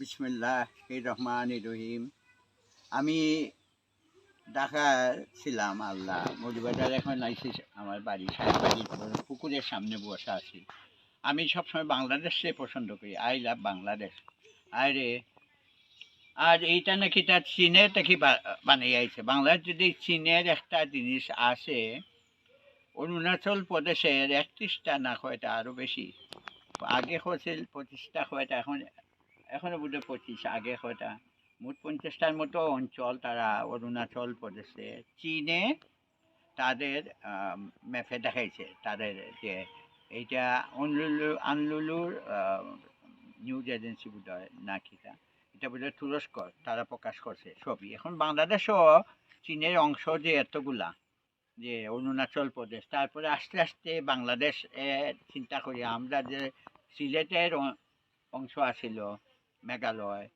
বিসমুল্লাহ রহমান রহিম আমি ঢাকা ছিলাম আল্লাহ। মধুবাজার এখন আইসি আমার বাড়ি সাহেব বাড়ির পুকুরের সামনে বসে আছি। আমি সবসময় বাংলাদেশে পছন্দ করি। আই লাভ বাংলাদেশ আরে, আর এইটা নাকি তার চীনে নাকি বানিয়ে আইছে। বাংলাদেশ যদি চীনের একটা জিনিস আসে, অরুণাচল প্রদেশের একত্রিশটা না কয়টা আরও বেশি? আগে হয়েছিল পঁচিশটা, কয়টা, এখন এখনও বোধহয় পঁচিশ আগে কয়টা মোট পঞ্চাশটার মতো অঞ্চল তারা, অরুণাচল প্রদেশে, চীনে তাদের ম্যাপে দেখাইছে। তাদের যে এইটা অনলুলু, আনলুলুর নিউজ এজেন্সি বোধ হয় নাকি তা? এটা বোধহয় তুরস্ক তারা প্রকাশ করছে ছবি এখন বাংলাদেশও চীনের অংশ যে এতগুলা, যে অরুণাচল প্রদেশ, তারপরে আস্তে আস্তে বাংলাদেশ চিন্তা করি, আমরা যে সিলেটের অংশ আছিল মেঘালয়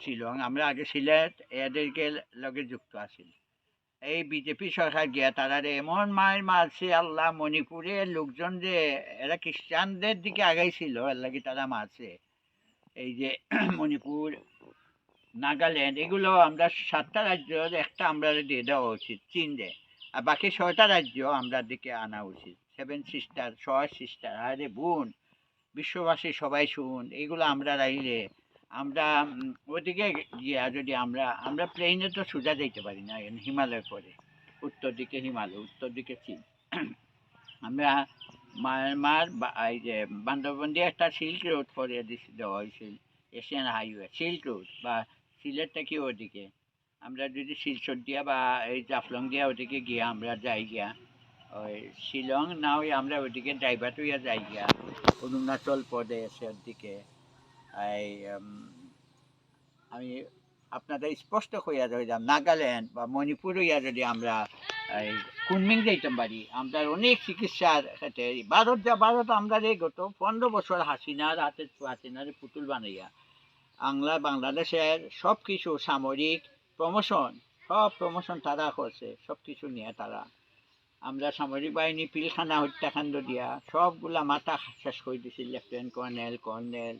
শিলং আমরা আগে সিলেট, এদেরকে লগে যুক্ত আছিল এই বিজেপি সরকার গিয়া তারা এমন মায়ের মারছে, আল্লাহ মণিপুরের লোকজন যে, এরা খ্রিস্টানদের দিকে আগাইছিল, এর লাগে তারা মারছে। এই যে মণিপুর, নাগাল্যান্ড, এগুলো আমরা সাতটা রাজ্যের একটা আমরা দিয়ে দেওয়া উচিত চীনরে আর বাকি ছয়টা রাজ্য আমরা দিকে আনা উচিত। সেভেন সিস্টার ছয় সিস্টার আরে বোন, বিশ্ববাসী সবাই শুন, এগুলো আমরা রাইলে আমরা ওদিকে গিয়া যদি আমরা আমরা প্লেনে তো সোজা যাইতে পারি না হিমালয় পরে উত্তর দিকে হিমালয়, উত্তর দিকে চীন। আমরা মায়ানমার এই যে বান্দরবন্দি একটা সিল্ক রোড করে দেওয়া হয়েছিল এশিয়ান হাইওয়ে সিল্ক রোড বা সিলেট থেকে ওদিকে? আমরা যদি শিলচর দিয়া বা এই জাফলং দিয়া ওদিকে গিয়া আমরা যাই গিয়া, ওই শিলং না ওই আমরা ওদিকে ড্রাইভার হইয়া যাই গিয়া, অরুণাচল প্রদেশের দিকে। আমি আপনাদের স্পষ্ট হইয়া যাইলাম নাগাল্যান্ড বা মণিপুর হইয়া যদি আমরা এই কুনমিং যাইতাম পারি আমরা অনেক চিকিৎসার এই ভারত যা ভারত আমরা এই গত পনেরো বছর হাসিনার হাতে হাসিনার পুতুল বানাইয়া, বাংলা, বাংলাদেশের সব কিছু সামরিক প্রমোশন, সব প্রমোশন তারা করছে সব কিছু নিয়ে তারা। আমরা সামরিক বাহিনী, পিলখানা, হত্যাকাণ্ড দিয়া সবগুলা মাথা শেষ করে দিছিল lieutenant, colonel colonel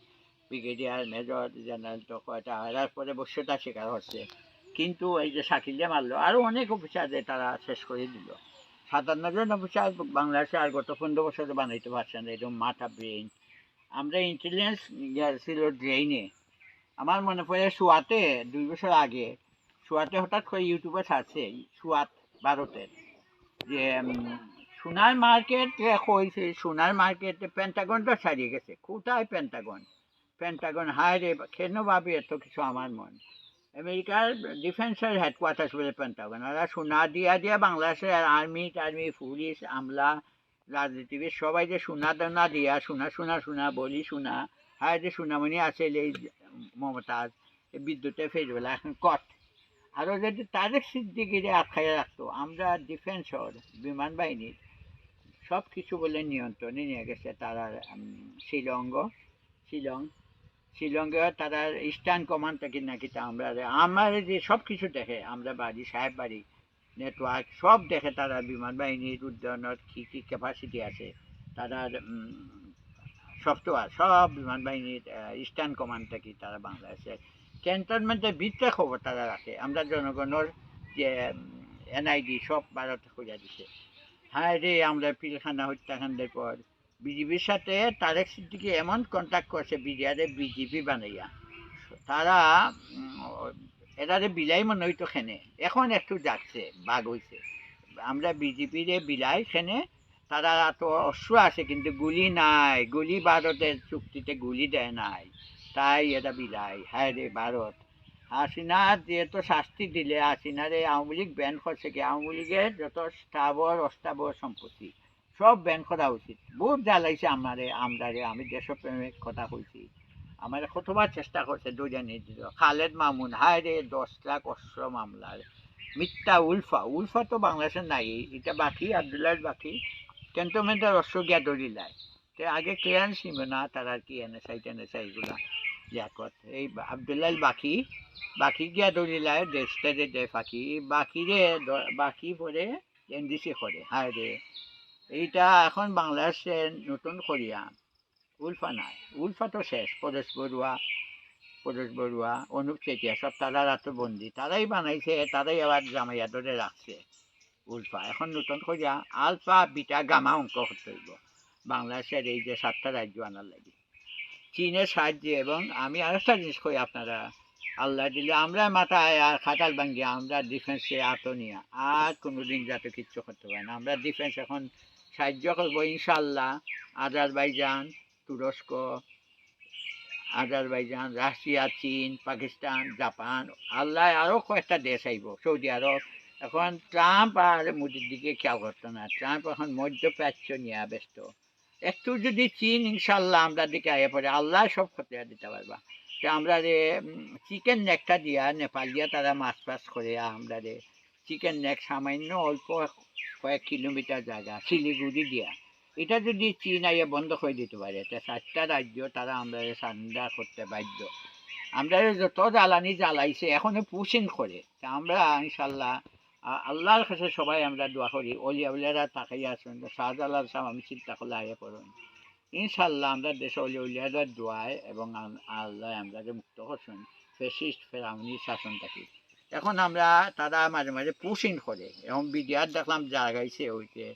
brigadier major general তো কয়টা হারার পরে বস্যতা স্বীকার হচ্ছে। কিন্তু এই যে শাকিলে মারলো আরও অনেক অফিসারদের তারা শেষ করে দিল। সাতান্ন জন অফিসার বাংলাদেশে আর গত পনেরো বছরে বানাইতে পারছেন এরকম মাথা ব্রেন। আমরা ইন্টেলিজেন্স ছিল ড্রেইনে আমার মনে পড়ে সুয়াতে, দুই বছর আগে, সুয়াতে হঠাৎ করে ইউটিউবে ছাড়ছে সুয়াত ভারতের। যে সোনার মার্কেট হয়েছে, সোনার মার্কেটে পেন্টাগনটা ছাড়িয়ে গেছে। কোথায় পেন্টাগন পেন্টাগন হায় রে কেন ভাবি এত কিছু আমার মন? আমেরিকার ডিফেন্সের হেডকোয়ার্টার্স বলে পেন্টাগন ওরা সোনা দিয়া দিয়া বাংলাদেশের আর্মি টার্মি পুলিশ আমলা রাজনীতিবিদ সবাই যে সোনা দানা দিয়া সোনা সোনা সোনা বলি সোনা হায় যে সোনামণি আছে এই মমতাজ বিদ্যুতে ফেরবেলা এখন কট। আরও যদি তাদের সিদ্দিকিরে আটকাইয়া রাখতো আমরা ডিফেন্সর বিমান বাহিনীর সব কিছু বলে নিয়ন্ত্রণে নিয়ে গেছে তারা উম, শিলংগ শিলং শিলংয়ে তারা ইস্টার্ন কমান্ড থেকে নাকি তা আমরা আমার যে সব কিছু দেখে, আমরা বাড়ি, সাহেব বাড়ি নেটওয়ার্ক সব দেখে তারা বিমান বাহিনীর উদ্যয়নের কী কী ক্যাপাসিটি আছে তারা সফটওয়্যার সব বিমান বাহিনীর ইস্টার্ন কমান্ড থেকে তারা বাংলাদেশে ক্যান্টনমেন্টের ভিতরে খবর তারা রাখে। আমরা জনগণের যে এনআইডি সব ভারত খুঁজে দিছে। হ্যাঁ রে, আমরা পিলখানা হত্যাকাণ্ডের পর বিজেপির সাথে তারেক সিদ্দিকি এমন কন্ট্যাক্ট করছে বিডিআরে বিজেপি বানাইয়া। তারা এরারে বিলাই মনে হইতো খেনে। এখন একটু যাচ্ছে, বাঘ হইছে। আমরা বিজেপির বিলাই খেনে, তারা তো অস্ত্র আছে, কিন্তু গুলি নাই। গুলি ভারতের চুক্তিতে গুলি দেয় নাই। তাই এটা বিলাই। হ্যাঁ রে ভারত। হাসিনা যেহেতু শাস্তি দিলে, হাসিনারে আওয়ামী লীগ ব্যান করছে কি? আওয়ামী লীগের যত স্থাবর, অস্থাবর সম্পত্তি সব ব্যান করা উচিত বহুত জ্বালাইছে আমারে আমদারে আমি দেশপ্রেমের কথা কইছি। আমার কতবার চেষ্টা করছে দুজন দিল খালেদ মামুন হায় রে দশ লাখ অস্ত্র মামলার। মিথ্যা উলফা উলফা তো বাংলাদেশের নাই, এটা বাকি আবদুল্লাহ বাকি। ক্যান্টনমেন্টের অস্ত্র গিয়া ধরিলায় তে আগে ক্লিয়ারেন্স নিবে না, তারা কি এনএসআই টেনএসআই এগুলা ইয়াকত এই আবদুল্লাহ বাকি বাকি গিয়া ধরিলায় দেশটা যে দে ফাঁকি বাকি। রে দ- বাকি পরে, এনডিসি করে হায় রে এইটা এখন বাংলাদেশের নতুন করিয়া উলফা নাই। উলফা তো শেষ পরেশ বড়ুয়া পরেশ বড়ুয়া, অনুপ চেটিয়া সব তারা রাত্র বন্দি। তারাই বানাইছে, তারাই আবার জামাইয়া ধরে রাখছে উল্ফা। এখন নতুন করিয়া আলফা, বিটা, গামা অঙ্ক করতে হইব। বাংলাদেশের এই যে সাতটা রাজ্য আনার লাগে। চীনের সাহায্যে এবং আমি আরেকটা জিনিস কই আপনারা, আল্লাহ দিলে আমরা মাথায় আর খাটাল ভাঙ্গি আমরা ডিফেন্সে আত নিয়ে আর কোনোদিন যাতে কিচ্ছু করতে পারে না। আমরা ডিফেন্স এখন সাহায্য করব, ইনশাল্লাহ। আজারবাইজান, তুরস্ক, আজারবাইজান, রাশিয়া, চীন, পাকিস্তান, জাপান, আল্লাহ আরও কয়েকটা দেশ আইব, সৌদি আরব। এখন ট্রাম্প আর মোদির দিকে খেয়াল করতো না। ট্রাম্প এখন মধ্যপ্রাচ্য নিয়ে ব্যস্ত। একটু যদি চীন, ইনশাল্লাহ আমরা দিকে আয়ে পড়ে, আল্লাহ সব ক্ষতি দিতে পারবা। তো আমরা রে চিকেন নেকটা দিয়া, নেপাল দিয়া তারা মাছ ফাছ করে, আমরা রে চিকেন নেক সামান্য অল্প কয়েক কিলোমিটার জায়গা, শিলিগুড়ি দিয়া। এটা যদি চীন আইয়া বন্ধ করে দিতে পারে, তা চারটা রাজ্য তারা আমরা সান্ডার করতে বাধ্য। আমরা যত জ্বালানি জ্বালাইছে, এখনও পুশিং করে। তা আমরা ইনশাল্লাহ আল্লাহর কাছে সবাই আমরা দোয়া করি অলিয়া উলিয়ারা তাকাই আসুন শাহজালাল সাহেব, আমি চিন্তা করলে আগে পড়ুন। ইনশাল্লাহ আমরা দেশে অলিয়া উলিয়াদের দোয়ায় এবং আল্লাহ আমরা মুক্ত করছেন। ফেসিস্ট ফেরাউনি শাসন থাকি এখন আমরা তারা মাঝে মাঝে পুশিং করে। এবং বিডিআর দেখলাম জাগাইছে ওইতে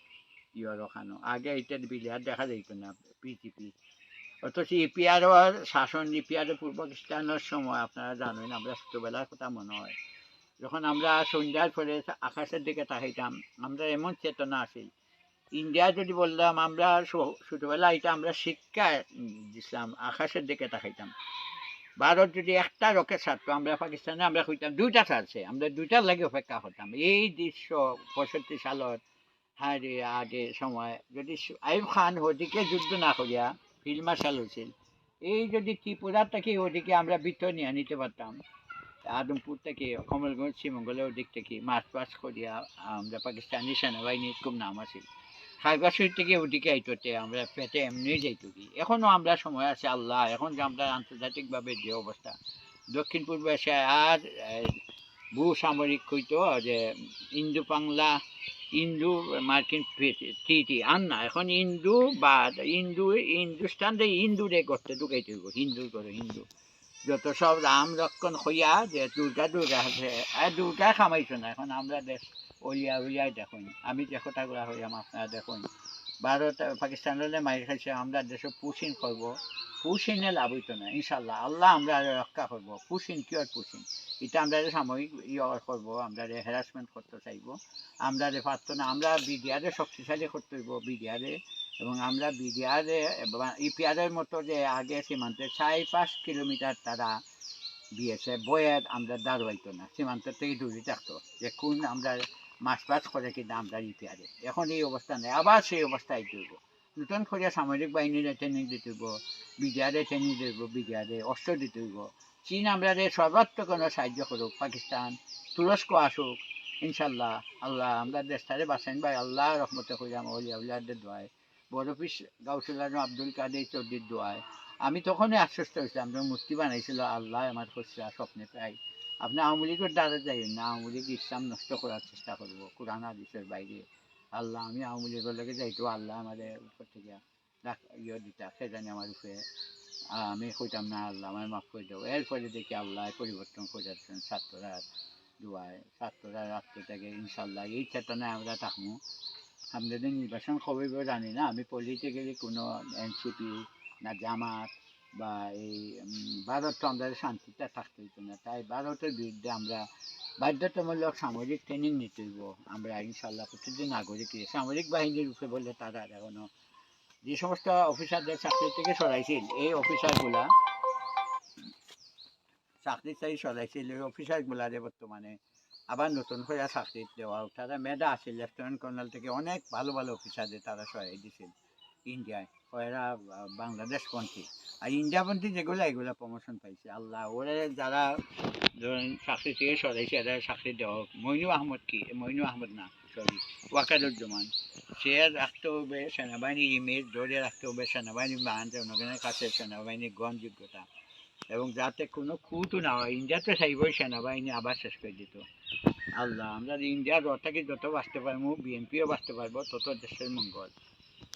ইয়র ওখানো আগে এটা বিডিআর দেখা যাইত না পিটিপি অথচ ইপিআর শাসন ইপিআর পূর্ব পাকিস্তানের সময়, আপনারা জানেন, আমরা ছোটোবেলার কথা মনে হয়। যখন আমরা সন্ধ্যার পরে আকাশের দিকে তাকাইতাম, আমরা এমন চেতনা আছিল ইন্ডিয়া যদি বললাম, আমরা ছোটবেলা এটা আমরা শিক্ষা দিছিলাম, আকাশের দিকে তাকাইতাম। ভারত যদি একটা রকেট ছাড়তো, আমরা পাকিস্তানে, আমরা কইতাম দুইটা ছাড়ছে, আমরা দুইটার লাগে অপেক্ষা করতাম। এই দৃশ্য পঁয়ষট্টি সালত হারে, আগে সময়, যদি আইব খান ওদিকে যুদ্ধ না করিয়া ফিল্ড মার্শাল হয়েছিল এই যদি ত্রিপুরার থেকে ওদিকে আমরা বৃত্ত নিয়ে নিতে পারতাম, আদমপুর থেকে কমলগঞ্জ, শ্রীমঙ্গলের ওদিক থেকে মার্চ পাস করিয়া আমরা পাকিস্তানি সেনাবাহিনীর খুব নাম আছিল। খাইবাসুর থেকে ওদিকে আইটোতে আমরা পেটে এমনি যাইতো কি এখনও আমরা সময় আছে আল্লাহ এখন যে আমরা আন্তর্জাতিকভাবে যে অবস্থা দক্ষিণ পূর্ব এশিয়ায় আর আহ, ভূ সামরিক কইতো যে ইন্দু বাংলা ইন্দু মার্কিন ট্রিটি আর না এখন ইন্দু বা ইন্দু হিন্দুস্তান রে ইন্দুরে করতে ঢুকাইতে হইব হিন্দুর করে হিন্দু। যত সব রাম লক্ষণ হইয়া যে দুর্গা দুর্গা আছে আর দুর্গা খামাইছো না এখন আমরা দেশ অলিয়া উলিয়াই দেখুন। আমি যে কথাগুলা হইয়াম আপনারা দেখুন। ভারত পাকিস্তানলে মাইর খাইছে, আমরা দেশে পুশিন করব। পুশিনে লাভ হইতো না ইনশাল্লাহ আল্লাহ আমরা রক্ষা করব। পুশিন কিয়র পুশিন এটা আমরা সাময়িক ইয়ে করব, আমরা হ্যারাসমেন্ট করতে চাইব, আমরা পারতো না আমরা বিডিআরে শক্তিশালী করতে হইব, বিডিআরে। এবং আমরা বিডিআরে ইপিআরের মতো যে আগে সীমান্তে চার পাঁচ কিলোমিটার তারা দিয়েছে বয়ের আমরা দাঁড়াইতো না। সীমান্তের থেকে দূরে থাকতো। যে কোন আমরা মাছ পাস করে কিন্তু আমরা ইপিআরে এখন এই অবস্থা নেই, আবার সেই অবস্থা আইতে হইব নতুন করে সামরিক বাহিনীর ট্রেনিং দিতে হইব, বিডিআরে ট্রেনিং দিব বিডিআরে অস্ত্র দিতে হইব। চীন আমরা সর্বাত্ম কোনো সাহায্য করুক, পাকিস্তান, তুরস্ক আসুক, ইনশাল্লাহ আল্লাহ আমরা দেশটারে বাঁচাইন। ভাই, আল্লাহ রহমতে কইরাম অলিয়া উলিয়াদের দোয়ায়, বড় পিস গাউসুল আজম আব্দুল কাদের চৌধুরীর দোয়ায়। আমি তখনই আশ্বস্ত হয়েছিলাম যে মূর্তি বানাইছিল আল্লাহ আমার খুচরা স্বপ্নে পাই আপনি আওয়ামী লীগের দ্বারা যাইবেন না, আওয়ামী লীগ ইসলাম নষ্ট করার চেষ্টা করব, কোরআন, হাদিসের বাইরে। আল্লাহ, আমি আওয়ামী লীগের লগে যাইতো আল্লাহ আমাদের উপর থেকে ইয়ে দিতা সে জানি আমার উপরে। আমি কইতাম, না, আল্লাহ আমার মাফ করে দেবো এরপরে দেখি আল্লাহ পরিবর্তন করে যাচ্ছেন ছাত্ররা দোয়ায়। ছাত্ররা রাত্র থেকে ইনশাল্লাহ এই চেতনায় আমরা থাকব। আমরা নির্বাচন হবে জানি না। আমি পলিটিক্যালি কোনো এনসিপি না জামাত বা এই ভারত আমাদের শান্তিতে থাকতে হইতো না। তাই ভারতের বিরুদ্ধে আমরা বাধ্যতামূলক সামরিক ট্রেনিং নিতে হইব। আমরা ইনশাল্লাহ প্রতিদিন নাগরিক সামরিক বাহিনীর রূপে বললে তারা এখনও যে সমস্ত অফিসারদের চাকরি থেকে সরাইছিল, এই অফিসারগুলা চাকরি চাই সরাইছিল, এই অফিসারগুলারে বর্তমানে আবার নতুন করে চাকরি দেওয়া তারা মেধা আছে, লেফটেন্যান্ট কর্নেল থেকে অনেক ভালো ভালো অফিসারদের তারা সরাই দিছিল। ইন্ডিয়ায় ওরা বাংলাদেশ পন্থী আর ইন্ডিয়া পন্থী যেগুলো, এগুলো প্রমোশন পাইছে। আল্লাহ, ওরা যারা ধরেন চাকরি থেকে সরাইছে এরা চাকরি দেওয়া হোক। মইনু আহমদ কি? মইনু আহমদ না সরি ওয়াকারুজ্জামান। সে রাখতে হবে সেনাবাহিনীর ইমেজ, ধরে রাখতে হবে সেনাবাহিনীর মান জনগণের কাছে সেনাবাহিনীর গ্রহণযোগ্যতা। এবং যাতে কোনো খুঁতো না হয় ইন্ডিয়াতে চাইবই সেনাবাহিনী আবার শেষ করে দিত। আল্লাহ, আমরা ইন্ডিয়ার রটাকে যত বাঁচতে পারব বিএনপিও বাঁচতে পারব, তত দেশের মঙ্গল।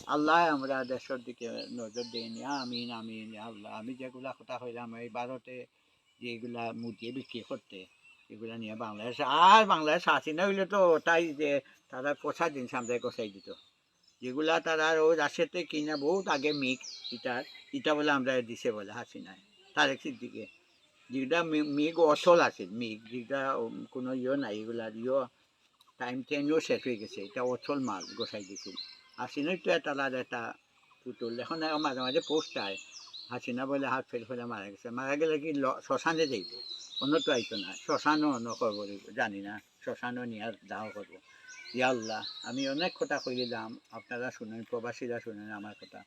আল্লাহ আমরা দেশের দিকে নজর দিইনি আমিন আমিন আল্লাহ। আমি যেগুলা কথা হইলাম এই ভারতে যেগুলা মুটিয়ে বিক্রি করতে, এগুলা নিয়ে বাংলাদেশ, আর বাংলাদেশ আসি না হইলে তো তাই যে তারা কষা জিনিস আমাদের কষাই দিত। যেগুলা তারা ওই রাশিয়াতে কিনা বহুত আগে মিগ ইটার ইটা বলে আমরা দিছে বলে হাসি নাই। তার একটির দিকে যেটা মিগ অচল আছে মিগ যেটা কোনো ইয়ে নাই এগুলা ইয়ে টাইম টেনও শেষ হয়ে গেছে, এটা অচল মাল, গোসাই দিছিল হাসিনাই তো তালার একটা পুতুল এখন মাঝে মাঝে পোস্ট আয়, হাসিনা বলে হাত ফেল ফেলে মারা গেছে। মারা গেলে কি শ্মশানে যাইব? অন্য তো আইতো না। শ্মশানও অন্য করব জানি না। শ্মশানও নিয়ে আর দাহ করব। ইয়া আল্লাহ, আমি অনেক কথা কই দিলাম আপনারা শুনেন, প্রবাসীরা শুনেন আমার কথা।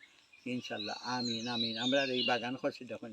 ইনশাল্লাহ আমিন আমিন। আমরা এই বাগান করছি তখন।